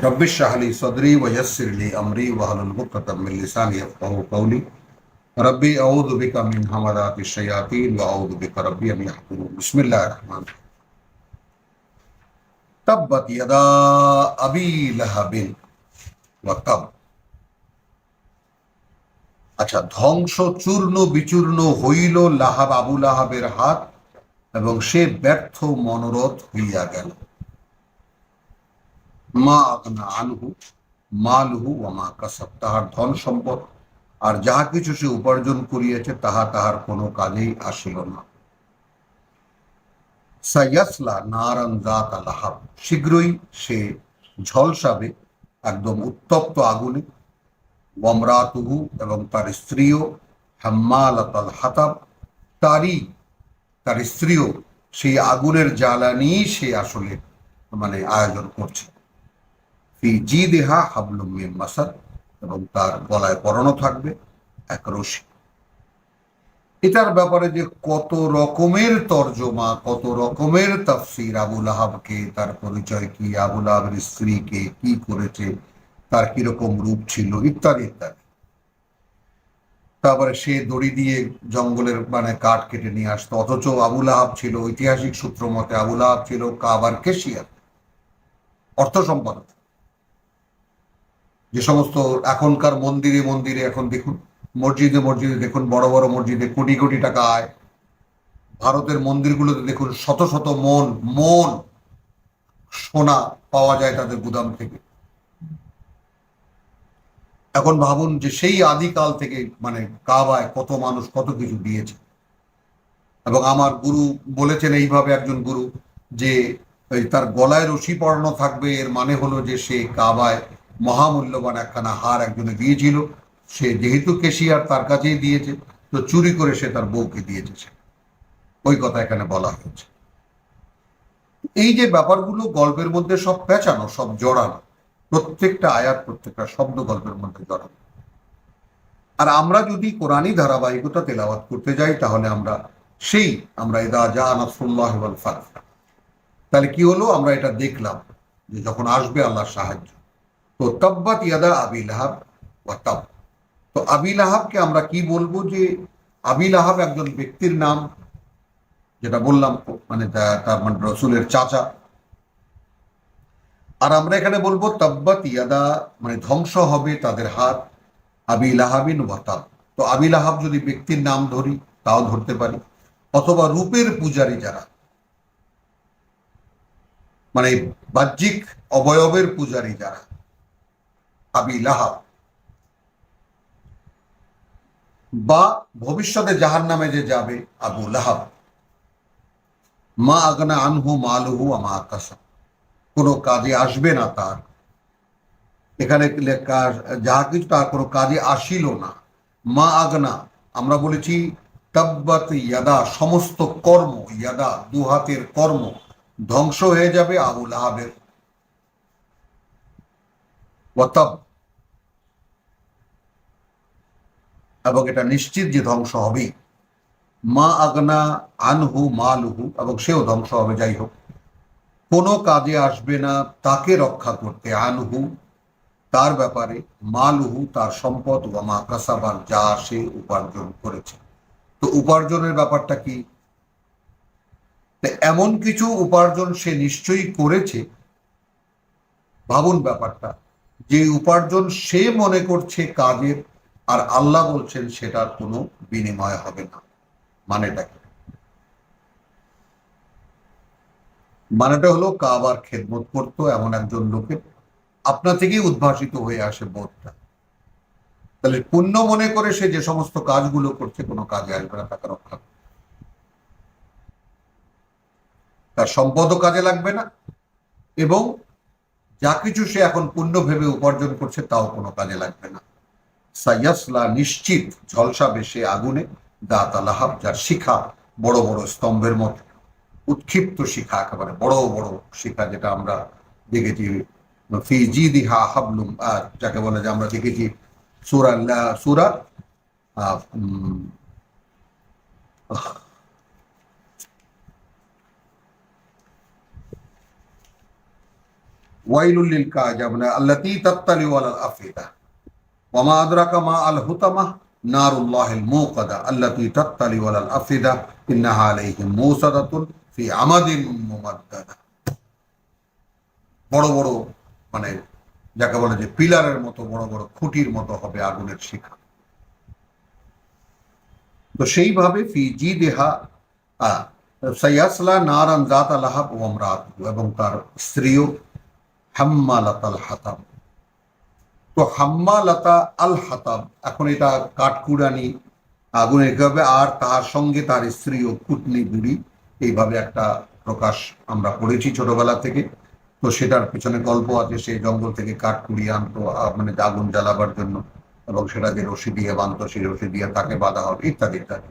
رب اشرح لي صدري ويسر لي امري واحلل عقدة من لساني يفقهوا قولي ربي اعوذ بك من همزات الشياطين واعوذ بك ربي ان يحضرون بسم الله الرحمن الرحيم تبت يدا ابي لهب وتب আচ্ছা ধ্বংস চূর্ণ বিচূর্ণ হইল লাহাব আবু লাহাবের হাত এবং সে ব্যর্থ মনোরথ হইয়া গেল মা আগনা আনহু, মালহু মা কাসাব, তাহার ধন সম্পদ আর যাহা কিছু সে উপার্জন করিয়াছে, তাহা তাহার কোনো কাজেই আসিল না। সাইয়াসলা নারান জাত লাহাব, শীঘ্রই সে ঝলসাবে একদম উত্তপ্ত আগুনে। ওমরাতুহু এবং তার স্ত্রীও হাম্মালাত আল হাতাব, তারই, তার স্ত্রীও সেই আগুনের জ্বালানি সে আসলে মানে আয়োজন করছে। ফি জি দেহা হাবলুম মিন মাসাদ, এবং তার গলায় পরানো থাকবে এক রশি। এটার ব্যাপারে যে কত রকমের তর্জমা, কত রকমের তাফসির আবুল আহাবকে তার পরিচয় কি আবুল আহাবের স্ত্রীকে কি করেছে, তার কীরকম রূপ ছিল, ইত্যাদি ইত্যাদি। তারপরে সে দড়ি দিয়ে জঙ্গলের মানে কাঠ কেটে নিয়ে আসতো, অথচ আবুল আহাব ছিল ঐতিহাসিক সূত্র মতে আবুল আহাব ছিল কাবার কেশিয়ার, অর্থ সম্পাদক। যে সমস্ত এখনকার মন্দিরে মন্দিরে এখন দেখুন, মসজিদে মসজিদে দেখুন, বড় বড় মসজিদে কোটি কোটি টাকা আয়। ভারতের মন্দিরগুলোতে দেখুন, শত শত মন মন সোনা পাওয়া যায় তাদের গুদাম থেকে। এখন ভাবুন যে সেই আদিকাল থেকে মানে কাবায় কত মানুষ কত কিছু দিয়েছে। এবং আমার গুরু বলেছেন এইভাবে একজন গুরু যে তার গলায় রশি পড়ানো থাকবে, এর মানে হলো যে সে কাবায় মহামূল্যবান একখানা হার একজনে দিয়েছিল। সে যেহেতু কেশিয়ার তার কাছেই দিয়েছে, তো চুরি করে সে তার বউকে দিয়েছে সে। ওই কথা এখানে বলা হয়েছে। এই যে ব্যাপারগুলো গল্পের মধ্যে সব পেঁচানো, সব জড়ানো, প্রত্যেকটা আয়াত, প্রত্যেকটা শব্দ গল্পের মধ্যে জড়ানো। আর আমরা যদি কোরআনী ধারাবাহিকতা তেলাওয়াত করতে যাই, তাহলে আমরা সেই, আমরা এদা যা নাসরুল্লাহ ফাতহ। তাহলে কি হলো? আমরা এটা দেখলাম যে যখন আসবে আল্লাহর সাহায্য। তো তব্বাত ইয়াদা আবিল আহাব ওয়া তাব। তো আবিল আহাবকে আমরা কি বলব যে আবিল আহাব একজন ব্যক্তির নাম, যেটা বললাম মানে তার মানে রসুলের চাচা। আর আমরা এখানে বলব তাব্বাত ইয়াদা মানে ধ্বংস হবে তাদের হাত আবিল আহাবিন ওয়াতাব তো আবিল আহাব যদি ব্যক্তির নাম ধরি, তাও ধরতে পারি। অথবা রূপের পূজারী যারা মানে বাহ্যিক অবয়বের পূজারী যারা আবি লাহাব। বা ভবিষ্যতে জাহান নামে যে যাবে আবু লাহাব। মা আগনা আনহু মালুহু আমা আকাশা কোনো কাজে আসবে না তার। এখানে যাহা কিছু তার কোনো কাজে আসিল না। মা আগনা, আমরা বলেছি, তাব্বাত ইয়াদা, সমস্ত কর্ম, ইয়াদা, দুহাতের কর্ম ধ্বংস হয়ে যাবে আবুল আহাবের ওয়াতাব এবং এটা নিশ্চিত যে ধ্বংস হবেই মা আগনা আনহু মালুহু, এবং সেও ধ্বংস হবে, যাই হোক। কোনো কাজে আসবে না তাকে রক্ষা করতে আনহু। তার ব্যাপারে মালুহু তার সম্পদ বা মা কাসাবার যা সে উপার্জন করেছে। তো উপার্জনের ব্যাপারটা কি? এমন কিছু উপার্জন সে নিশ্চয়ই করেছে। ভাবুন ব্যাপারটা। যে উপার্জন সে মনে করছে কাজের, আর আল্লাহ বলছেন সেটার কোনো বিনিময় হবে না। মানেটা কি? মানেটা হলো কাবার খেদমত করতো এমন একজন লোকের আপনা থেকেই উদ্ভাসিত হয়ে আসে বোধটা। তাহলে পুণ্য মনে করে সে যে সমস্ত কাজগুলো করছে, কোনো কাজে আসবে না, তাকে রক্ষা তার সম্পদও কাজে লাগবে না, এবং যা কিছু সে এখন পুণ্য ভেবে উপার্জন করছে তাও কোনো কাজে লাগবে না। সাইয়াসলা নিশ্চিত ঝলসাবে সে আগুনে দাঁত আলাহাব যার শিখা বড় বড় স্তম্ভের মতো। উৎক্ষিপ্ত শিখা, একেবারে বড় বড় শিখা, যেটা আমরা দেখেছি। ফি জি দিহা হাবলুম, আর যাকে বলে যে আমরা দেখেছি সুরা সুরা ওয়াইলুল্লিল আল্লাতি ওয়ালাল আফিদা। ওয়ামা আদরাকা মা আল হুতামা নারুল্লাহিল মুকাদা ওয়ালাল আফিদা। ইন্নাহা মুসাদাতুন ফি আমাদিন মুমাদ্দাদা। বড় বড় মানে যাকে বলে যে পিলারের মতো, বড় বড় খুঁটির মতো হবে আগুনের শিখা। তো সেইভাবে ফি জি দেহা সৈয়াসলা নারান জাত আলাহাব ও এবং তার স্ত্রীও হাম্মালাত আল হাতাব তো হাম্মালাতা আল হাতাব এখন এটা কাঠকুড়ানি, আগুনে হবে আর তার সঙ্গে তার স্ত্রীও কুটনি বুড়ি এইভাবে একটা প্রকাশ আমরা পড়েছি ছোটবেলা থেকে। তো সেটার পিছনে গল্প আছে সে জঙ্গল থেকে কাঠ কুড়িয়ে আনতো মানে আগুন জ্বালাবার জন্য, এবং সেটা যে রশি দিয়ে বাঁধতো, সেই রশি দিয়ে তাকে বাঁধা হবে, ইত্যাদি ইত্যাদি।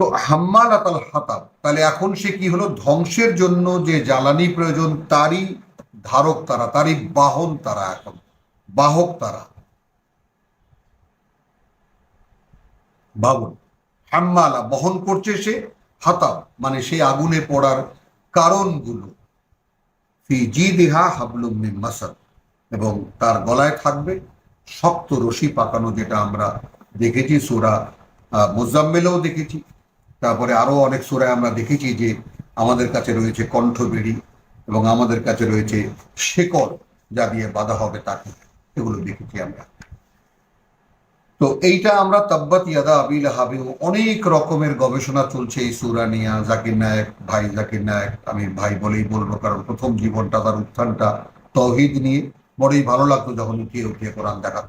তো হাম্মালাত আল হাতাব তাহলে এখন সে কি হলো? ধ্বংসের জন্য যে জ্বালানি প্রয়োজন, তারই ধারক তারা, তারই বাহন তারা এখন। বাহক তারা। ভাবুন হাম্মালা, বহন করছে সে হাতাব মানে সেই আগুনে পড়ার কারণগুলো। এবং তার গলায় থাকবে শক্ত রশি পাকানো যেটা আমরা দেখেছি, সুরা মোজাম্মেলেও দেখেছি। তারপরে আরও অনেক সুরায় আমরা দেখেছি যে আমাদের কাছে রয়েছে কণ্ঠবেড়ি। এবং আমাদের কাছে রয়েছে শেকড় যা দিয়ে বাধা হবে তাকে। এগুলো দেখেছি আমরা। তো এইটা আমরা তাব্বাত ইয়াদা আবিল হাবি অনেক রকমের গবেষণা চলছে এই সুরা নিয়ে। জাকির নায়ক, ভাই জাকির নায়ক আমি ভাই বলেই বলব, কারণ প্রথম জীবনটা, তার উত্থানটা তহিদ নিয়ে বড়ই ভালো লাগতো যখন উঠিয়ে উঠিয়ে কোরআন দেখা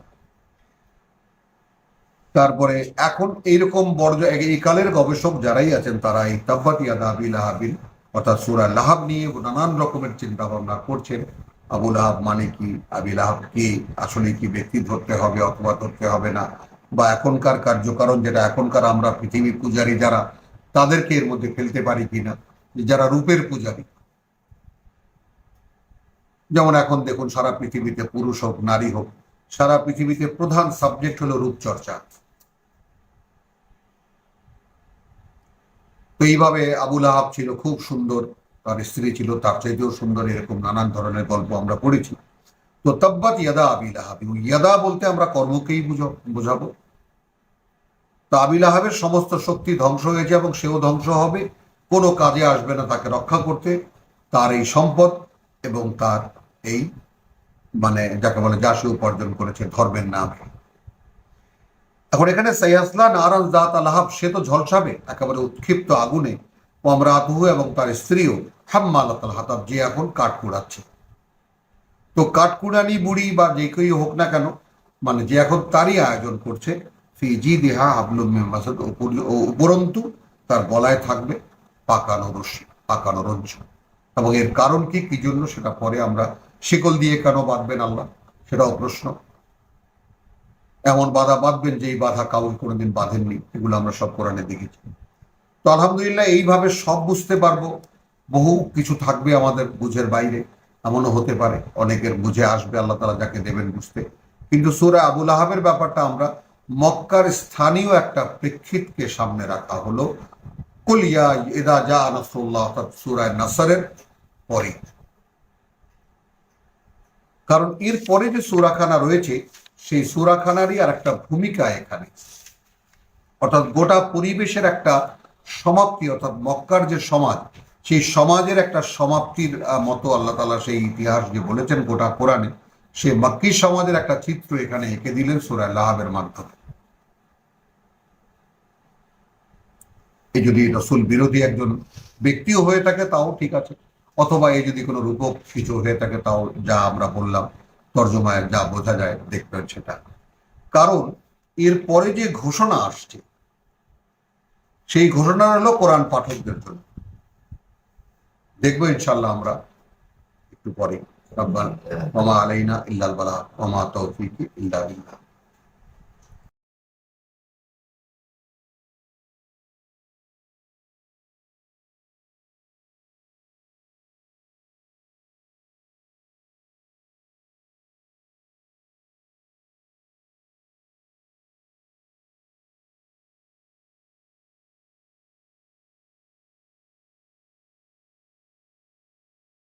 তারপরে এখন এইরকম বড়, এই কালের গবেষক যারাই আছেন, তারা এই তাব্বাত ইয়াদা আবিল হাবিল অর্থাৎ সুরা লাহাব নিয়ে নানান রকমের চিন্তা ভাবনা করছেন। আবুল আহাব মানে কি? আবিল আহাব কি? আসলে কি ব্যক্তি ধরতে হবে অথবা ধরতে হবে না? বা এখনকার কার্যকারণ যেটা, এখনকার আমরা পৃথিবী পূজারী যারা, তাদেরকে এর মধ্যে ফেলতে পারি কিনা? যারা রূপের পূজারী। যেমন এখন দেখুন, সারা পৃথিবীতে পুরুষ হোক, নারী হোক, সারা পৃথিবীতে প্রধান সাবজেক্ট হলো রূপচর্চা। তো এইভাবে আবুল আহাব ছিল, খুব সুন্দর তার স্ত্রী ছিল, তার চাইতেও সুন্দর এরকম নানান ধরনের গল্প আমরা পড়েছি। তো তব্বাত ইয়াদা আবিল আহাবি ইয়াদা বলতে আমরা কর্মকেই বুঝো- বোঝাবো। তো আবিল আহাবের সমস্ত শক্তি ধ্বংস হয়েছে এবং সেও ধ্বংস হবে, কোনো কাজে আসবে না তাকে রক্ষা করতে। তার এই সম্পদ এবং তার এই মানে যাকে বলে যা সে উপার্জন করেছে, ধর্মের নামে। এখন এখানে সাইয়াসলা নারাজ দাত আলাহাব সে তো ঝলসাবে। একেবারে উৎক্ষিপ্ত আগুনে অমরাতহু এবং তার স্ত্রীও হাম্মালাত আল হাতাব যে এখন কাঠ কুড়াচ্ছে। তো কাঠকুড়ানি বুড়ি বা যে কেউ হোক না কেন মানে যে এখন তারই আয়োজন করছে, ফি জি দেহা হাবলুম উপরন্তু তার গলায় থাকবে পাকানো রশ্মি পাকানো রঞ্জ। এবং এর কারণ কি কি জন্য, সেটা পরে আমরা শিকল দিয়ে কেন বাঁধবেন আল্লাহ, সেটাও প্রশ্ন। এমন বাধা বাঁধবেন যে এই বাধা কাউল কোনোদিন বাঁধেননি, এগুলো আমরা সব কোরআনে দেখেছি। তো আলহামদুলিল্লাহ, এইভাবে সব বুঝতে পারব। বহু কিছু থাকবে আমাদের বুঝের বাইরে, এমনও হতে পারে, অনেকের বুঝে আসবে, আল্লাহ তালা যাকে দেবেন বুঝতে। কিন্তু সুরা আবুল আহাবের ব্যাপারটা আমরা মক্কার স্থানীয় একটা প্রেক্ষিতকে সামনে রাখা হলো। কুলিয়া এদা যা নাসরুল্লাহ, অর্থাৎ সুরায় নাসারের পরে। কারণ এর পরে যে সুরাখানা রয়েছে সেই সুরাখানারই আর একটা ভূমিকা এখানে। অর্থাৎ গোটা পরিবেশের একটা সমাপ্তি, অর্থাৎ মক্কার যে সমাজ, সেই সমাজের একটা সমাপ্তির মতো আল্লাহ তালা সেই ইতিহাস যে বলেছেন গোটা কোরআনে, সে মক্কি সমাজের একটা চিত্র এখানে এঁকে দিলেন সুরায় লাহাবের মাধ্যমে। এই যদি রসুল বিরোধী একজন ব্যক্তিও হয়ে থাকে, তাও ঠিক আছে। অথবা এই যদি কোনো রূপক কিছু হয়ে থাকে, তাও যা আমরা বললাম। তর্জমায় যা বোঝা যায় দেখবেন সেটা কারণ এর পরে যে ঘোষণা আসছে, সেই ঘোষণা হলো কোরআন পাঠকদের জন্য। দেখব ইনশাল্লাহ আমরা একটু পরে। রব্বান মামা আলাইনা ইল্লাল বালা, ওমা তৌফিক ইল্লা বিল্লাহ।